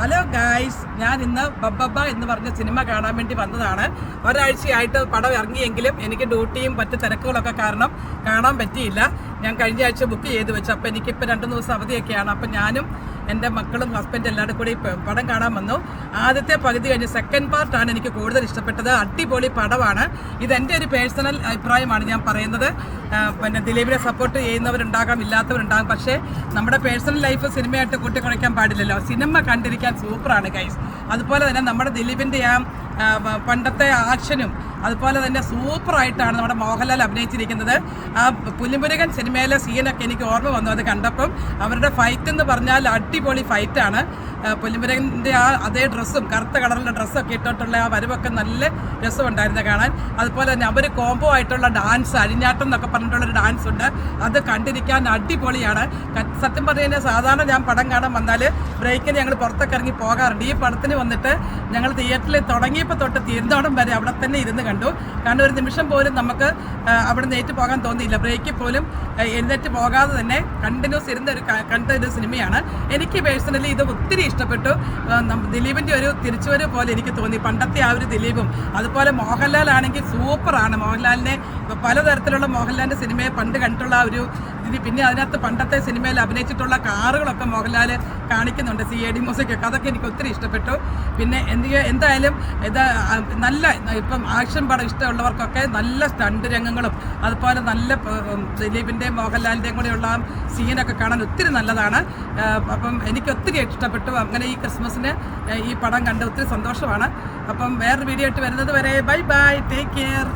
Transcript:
Hello guys ഞാൻ ഇന്ന് ബബ്ബബ്ബ എന്ന് പറഞ്ഞ സിനിമ കാണാൻ വേണ്ടി വന്നതാണ്. ഒരാഴ്ചയായിട്ട് പടം ഇറങ്ങിയെങ്കിലും എനിക്ക് ഡ്യൂട്ടിയും മറ്റ് തിരക്കുകളൊക്കെ കാരണം കാണാൻ പറ്റിയില്ല. ഞാൻ കഴിഞ്ഞ ആഴ്ച ബുക്ക് ചെയ്ത് വെച്ചു. അപ്പോൾ എനിക്കിപ്പോൾ രണ്ട് ദിവസം അവധിയൊക്കെയാണ്. അപ്പം ഞാനും എന്റെ മക്കളും ഹസ്ബൻഡ് എല്ലാവരും കൂടി പടം കാണാൻ വന്നു. ആദ്യത്തെ പകുതി കഴിഞ്ഞ് സെക്കൻഡ് പാർട്ടാണ് എനിക്ക് കൂടുതൽ ഇഷ്ടപ്പെട്ടത്. അടിപൊളി പടമാണ്. ഇതെന്റെ ഒരു പേഴ്സണൽ അഭിപ്രായമാണ് ഞാൻ പറയുന്നത്. പിന്നെ ദിലീപിനെ സപ്പോർട്ട് ചെയ്യുന്നവരുണ്ടാകാം ഇല്ലാത്തവരുണ്ടാകും. പക്ഷേ നമ്മുടെ പേഴ്സണൽ ലൈഫ് സിനിമയായിട്ട് കൂട്ടിക്കുറയ്ക്കാൻ പാടില്ലല്ലോ. സിനിമ കണ്ടിരിക്കാൻ സൂപ്പറാണ് ഗൈസ് അതുപോലെ തന്നെ നമ്മുടെ ദിലീപിന്റെ ആ പണ്ടത്തെ ആക്ഷനും അതുപോലെ തന്നെ സൂപ്പറായിട്ടാണ് നമ്മുടെ മോഹൻലാൽ അഭിനയിച്ചിരിക്കുന്നത്. ആ പുലിമുരുകൻ സിനിമയിലെ സീനൊക്കെ എനിക്ക് ഓർമ്മ വന്നു. അത് കണ്ടപ്പം അവരുടെ ഫൈറ്റ് എന്ന് പറഞ്ഞാൽ അടിപൊളി ഫൈറ്റാണ് പുലിമുരുകന്റെ ആ അതേ ഡ്രസ്സും കറുത്ത കളറിലെ ഡ്രസ്സൊക്കെ ഇട്ടിട്ടുള്ള ആ വരവൊക്കെ നല്ല രസമുണ്ടായിരുന്നു കാണാൻ. അതുപോലെ തന്നെ അവർ കോംബോ ആയിട്ടുള്ള ഡാൻസ് അഴിഞ്ഞാട്ടം എന്നൊക്കെ പറഞ്ഞിട്ടുള്ളൊരു ഡാൻസ് ഉണ്ട്. അത് കണ്ടിരിക്കാൻ അടിപൊളിയാണ്. സത്യം പറഞ്ഞു സാധാരണ ഞാൻ പടം കാണാൻ വന്നാൽ ബ്രേക്കിന് ഞങ്ങൾ പുറത്തൊക്കെ ഇറങ്ങി പോകാറുണ്ട്. ഈ പടത്തിന് വന്നിട്ട് ഞങ്ങൾ തിയേറ്ററിൽ തുടങ്ങിയപ്പോൾ തൊട്ട് തീർന്നോടം വരെ അവിടെ തന്നെ ഇരുന്ന് കണ്ടു. കാരണം ഒരു നിമിഷം പോലും നമുക്ക് അവിടെ നേറ്റ് പോകാൻ തോന്നിയില്ല. ബ്രേക്കിൽ പോലും എഴുന്നേറ്റ് പോകാതെ തന്നെ കണ്ടിന്യൂസ് ഇരുന്ന ഒരു കണ്ട ഒരു സിനിമയാണ് എനിക്ക് പേഴ്സണലി ഇത് ഒത്തിരി ഇഷ്ടപ്പെട്ടു. ദിലീപിന്റെ ഒരു തിരിച്ചുവരവ് പോലെ എനിക്ക് തോന്നി. പണ്ടത്തെ ആ ഒരു ദിലീപും. അതുപോലെ മോഹൻലാൽ ആണെങ്കിൽ സൂപ്പറാണ്. മോഹൻലാലിനെ പലതരത്തിലുള്ള മോഹൻലാലിന്റെ സിനിമയെ പണ്ട് കണ്ടിട്ടുള്ള ഒരു ഇത് പിന്നെ അതിനകത്ത് പണ്ടത്തെ സിനിമയിൽ അഭിനയിച്ചിട്ടുള്ള കാറുകളൊക്കെ മോഹൻലാൽ കാണിക്കുന്നുണ്ട്. സി എ ഡി മ്യൂസിക് ഒക്കെ അതൊക്കെ എനിക്ക് ഒത്തിരി ഇഷ്ടപ്പെട്ടു. പിന്നെ എന്ത് എന്തായാലും ഇത് നല്ല ഇപ്പം ആക്ഷൻ പടം ഇഷ്ടമുള്ളവർക്കൊക്കെ നല്ല സ്റ്റണ്ട് രംഗങ്ങളും അതുപോലെ നല്ല ദിലീപിന്റെയും മോഹൻലാലിന്റെയും കൂടെയുള്ള സീനൊക്കെ കാണാൻ ഒത്തിരി നല്ലതാണ്. അപ്പം എനിക്ക് ഒത്തിരി ഇഷ്ടപ്പെട്ടു. അങ്ങനെ ഈ ക്രിസ്മസിന് ഈ പടം കണ്ട് ഒത്തിരി സന്തോഷമാണ്. അപ്പം വേറൊരു വീഡിയോ ആയിട്ട് വരുന്നത് വരെ ബൈ ബൈ ടേക്ക് കെയർ